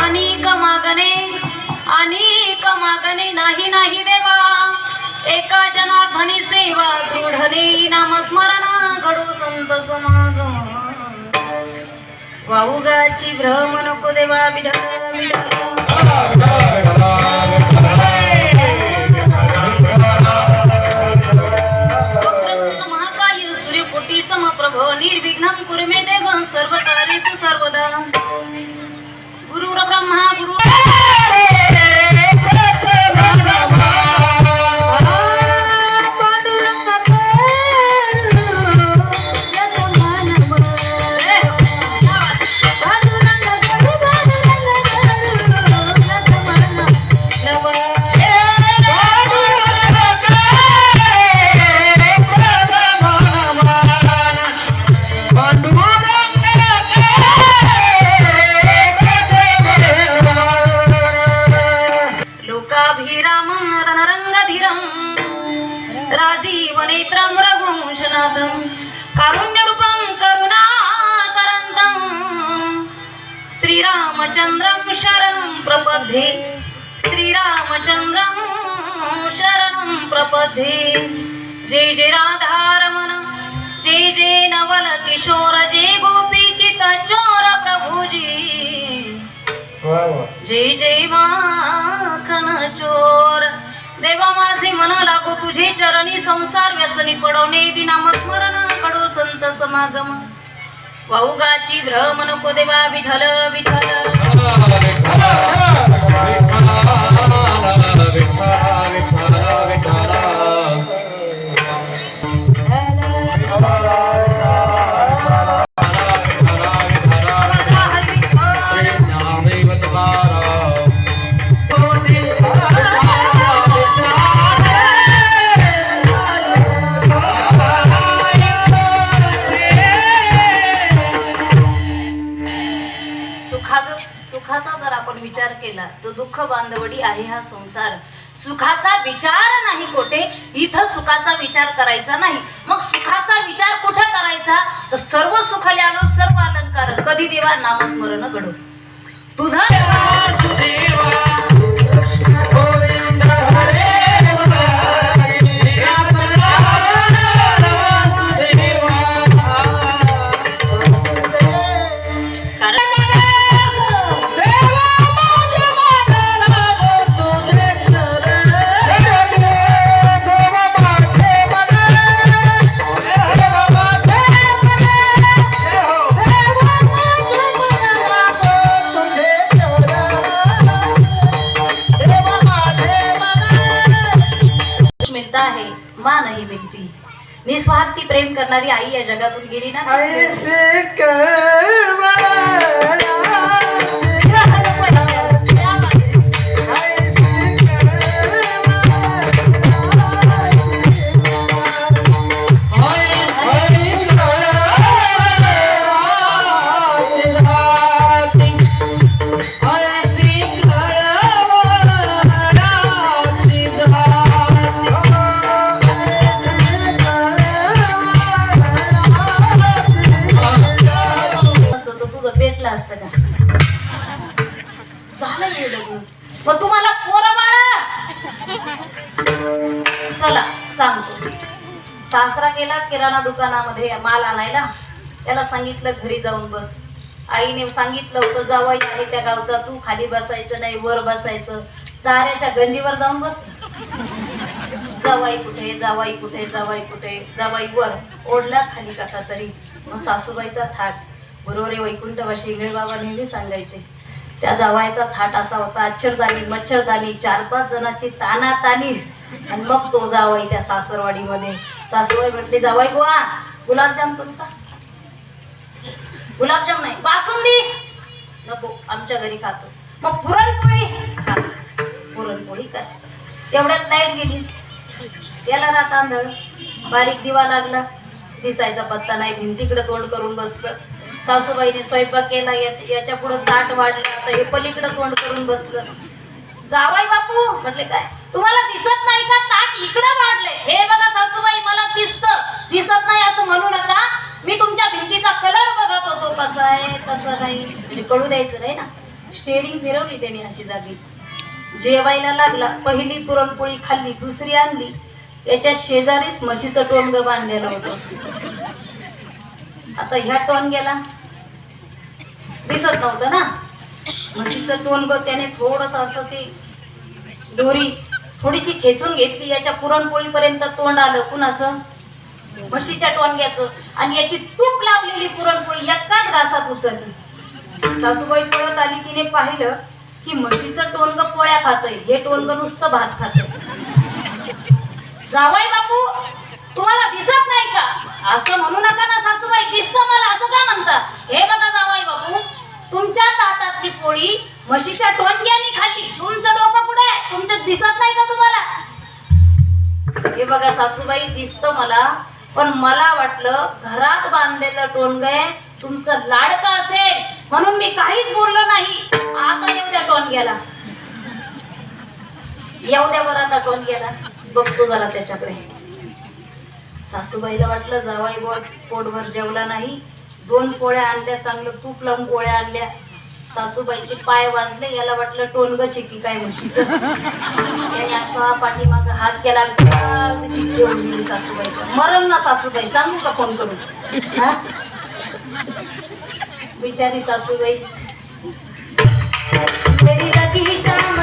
अनेक मागणे अनेक मागणे नाही नाही देवा. एका जनार्धनी सेवा दृढने नामस्मरण घडू संत समागम. वाऊगाची भ्रम नको देवा विढ विढ जय राधारमण जय जय नवल किशोर जय गोपीचित चोर प्रभुजी जय जय माखन चोर देवा माझे मन लागो तुझे चरणी संसार व्यसनी पडवणे दिनाम स्मरण कडो संत समागम वाहुगाची भ्रम नको देवा विठल विठल सुखाचा बांधवडी आहे हा संसार. सुखाचा विचार नाही कोठे. इथं सुखाचा विचार करायचा नाही. मग सुखाचा विचार कुठं करायचा? तर सर्व सुख आलो सर्व अलंकार. कधी देवा नामस्मरण घडो. तुझं जगातून गेली ना. असतं तर सासरा गेला किराणा दुकानामध्ये माल आणायला. त्याला सांगितलं घरी जाऊन बस. आईने सांगितलं होतं जावाई आहे त्या गावचा. तू खाली बसायचं नाही वर बसायचं. चाऱ्याच्या गंजीवर जाऊन बस. जावाई कुठे जावाई कुठे जावाई कुठे जावाई वर. ओढला खाली कसा तरी. मग सासूबाईचा थाट. बरोबर वैकुंठवाशी शिंगळे बाबा नेहमी सांगायचे. त्या जावायचा थाट असा होता. अक्षरदानी मच्छरदानी चार पाच जणाची ताना तानी आणि मग तो जावाई त्या सासरवाडीमध्ये. सासूबाई म्हटली जावाई बुवा गुलाबजाम करू का गुलाबजाम नाही बासुंदी. नको आमच्या घरी खातो. मग पुरणपोळी हा पुरणपोळी कर. तेवढ्यात लाइट गेली. त्याला ना तांदळ. बारीक दिवा लागला. दिसायचा पत्ता नाही. भिंतीकडे तोंड करून बसलं. सासूबाईने स्वयंपाक केला. याच्या पुढं ताट वाढलं. आता हे पलीकडं तोंड करून बसलं. जावाई बापू म्हटले काय? तुम्हाला दिसत नाही का? ताट इकडं वाढलंय. हे बघा सासूबाई मला दिसतं. दिसत नाही असं म्हणू नका. मी तुमच्या भिंतीचा कलर बघत होतो. कसा आहे तसं नाही. म्हणजे कळू द्यायचं नाही ना. स्टेरिंग फिरवली त्याने अशी जागीच. जेवायला लागला. पहिली पुरणपोळी खाल्ली दुसरी आणली. त्याच्या शेजारीच म्हशीचं टोनग बांधलेलं होतं. आता ह्या टोनग्याला दिसत नव्हतं ना. म्हशीचं टोनग त्याने थोडस असं ती दोरी थोडीशी खेचून घेतली याच्या पुरणपोळीपर्यंत तोंड आलं कुणाचं? म्हशीच्या टोनग्याचं. आणि याची तूप लावलेली पुरणपोळी एकाच घासात उचलली. सासूबाई पळत आली तिने पाहिलं की म्हशीचं टोनग पोळ्या खातंय. हे टोनग नुसतं भात खातोय. जावाई बापू तुम्हाला दिसत नाही का? असं म्हणू नका ना सासूबाई दिसतं मला असं का म्हणता? हे बघा जावाई बापू. तुमच्या ताटातली पोळी म्हशीच्या टोनग्याने खाल्ली. तुमचं डोकं कुठे आहे? तुमचं दिसत नाही का तुम्हाला? हे बघा सासूबाई दिसत मला पण मला वाटलं घरात बांधलेलं टोनग आहे तुमचं लाडकं असेल. म्हणून मी काहीच बोललो नाही. आता येऊ द्या टोनग्याला येऊ द्या बरं आता टोनग्याला बघतो जरा त्याच्याकडे. सासूबाईला वाटलं जावाई बोट पोटभर जेवला नाही. दोन पोळ्या आणल्या चांगलं तूप लावून पोळ्या आणल्या. सासूबाईचे पाय वाजले याला वाटलं टोनगच की काय म्हशीचं. त्याने अशा पाठीमागं हात केला आणि सासूबाईच्या. मरण ना सासूबाई सांगू का फोन करून? हा? बिचारी सासूबाई. तेरी शाम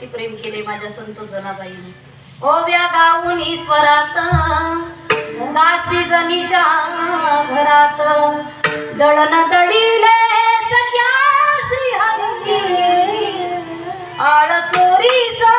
त्याच्यावरती प्रेम केले माझ्या संत जनाबाईने. ओव्या गाऊन ईश्वरात दासी जनीच्या घरात. दळण दळीले सख्या श्रीहरी आळ चोरीचा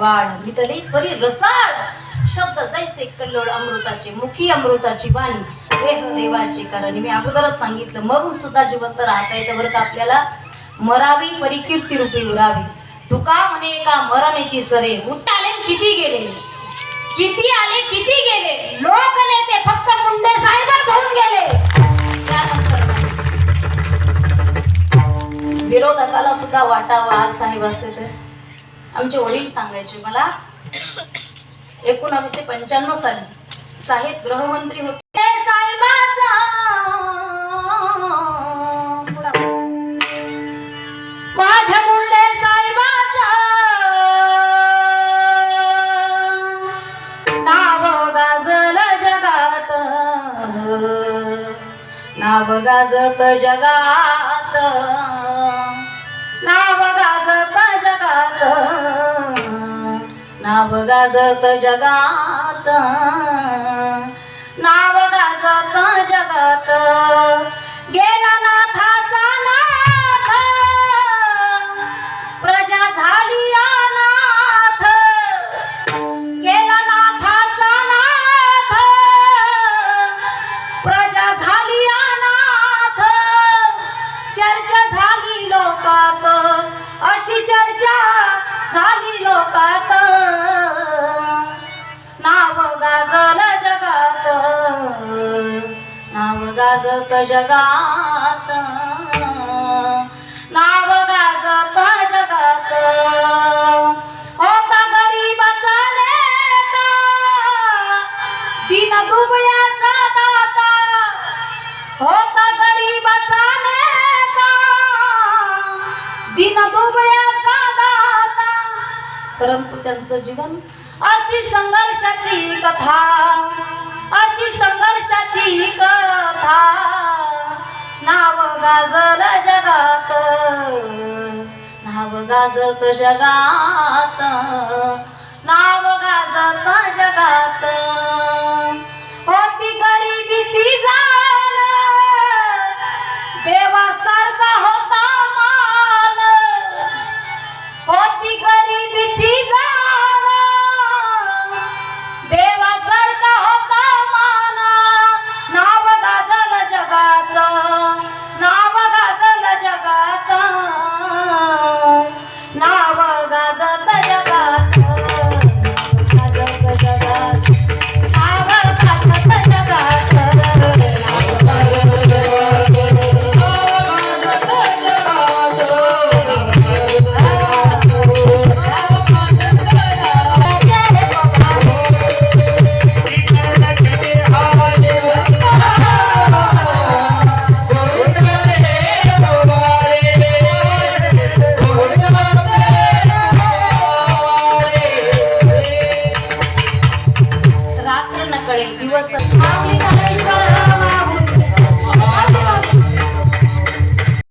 वाढ मवाळ मितले परी रसाळ. शब्द जैसे कल्लोळ अमृताचे मुखी अमृताची वाणी देह देवाचे कारण. मी अगोदरच सांगितलं मरून सुद्धा जिवंत राहता येतं बरं का आपल्याला? मरावी परिकीर्ती रूपी उरावी. तुका म्हणे का मरणेची सरे. उठाले किती गेले? किती आले किती गेले? लोक नेते फक्त मुंडे साहेबच होऊन गेले. त्यानंतर विरोधकाला सुद्धा वाटावा आज साहेब असते तर. आमचे वडील सांगायचे मला एकोणावीसशे पंच्याण्णव साली साहेब गृहमंत्री होते. साहेबाचा माझ्या साहेबाचा नाव जगात. नाव गाजत जगात. नाव गाजत जगात नाव गाजत जगात. गाजत जगात नाव गाजत जगात होता गरीबाचा नेता. दिन दुबळ्याचा दाता. होता गरीबाचा नेता. दिन दुबळ्याचा दाता. परंतु त्यांचं जीवन अशी संघर्षाची कथा. गाजल जगात नाव गाजत जगात नाव गाजत जगात. होती गरीबीची जा